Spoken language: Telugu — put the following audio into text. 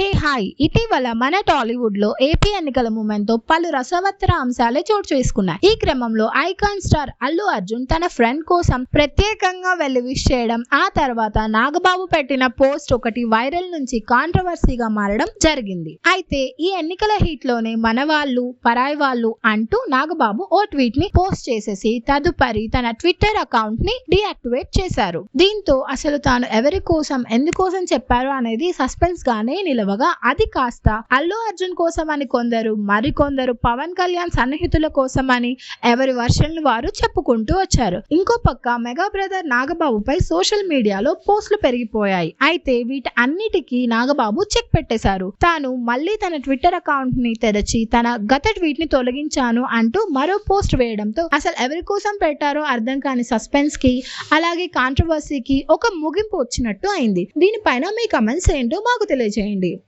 Hey hi. ఇటీవల మన టాలీవుడ్లో ఏపీ ఎన్నికల మూమెంట్తో పలు రసవత్తర అంశాలే చోటు చేసుకున్నాయి. ఈ క్రమంలో ఐకాన్ స్టార్ అల్లు అర్జున్ తన ఫ్రెండ్ కోసం ప్రత్యేకంగా వెళ్ళి విష్ చేయడం ఆ తర్వాత నాగబాబు పెట్టిన పోస్ట్ ఒకటి వైరల్ నుంచి కాంట్రవర్సీగా మారడం జరిగింది. అయితే ఈ ఎన్నికల హీట్లోనే మన వాళ్ళు పరాయి వాళ్ళు అంటూ నాగబాబు ఓ ట్వీట్ని పోస్ట్ చేసేసి తదుపరి తన ట్విట్టర్ అకౌంట్ని డియాక్టివేట్ చేశారు. దీంతో అసలు తాను ఎవరి కోసం ఎందుకోసం చెప్పారు అనేది సస్పెన్స్ గానే నిలవగా అది కాస్త అల్లు అర్జున్ కోసం అని కొందరు మరికొందరు పవన్ కళ్యాణ్ సన్నిహితుల కోసం అని ఎవరి వర్షన్లు వారు చెప్పుకుంటూ వచ్చారు. ఇంకో పక్క మెగా బ్రదర్ నాగబాబుపై సోషల్ మీడియాలో పోస్టులు పెరిగిపోయాయి. అయితే వీటి అన్నిటికీ నాగబాబు చెక్ పెట్టేశారు. తాను మళ్ళీ తన ట్విట్టర్ అకౌంట్ని తెరచి తన గత ట్వీట్ని తొలగించాను అంటూ మరో పోస్ట్ వేయడంతో అసలు ఎవరి కోసం పెట్టారో అర్థం కాని సస్పెన్స్కి అలాగే కాంట్రవర్సీకి ఒక ముగింపు వచ్చినట్టు అయింది. దీనిపైన మీ కమెంట్స్ ఏంటో మాకు తెలియజేయండి.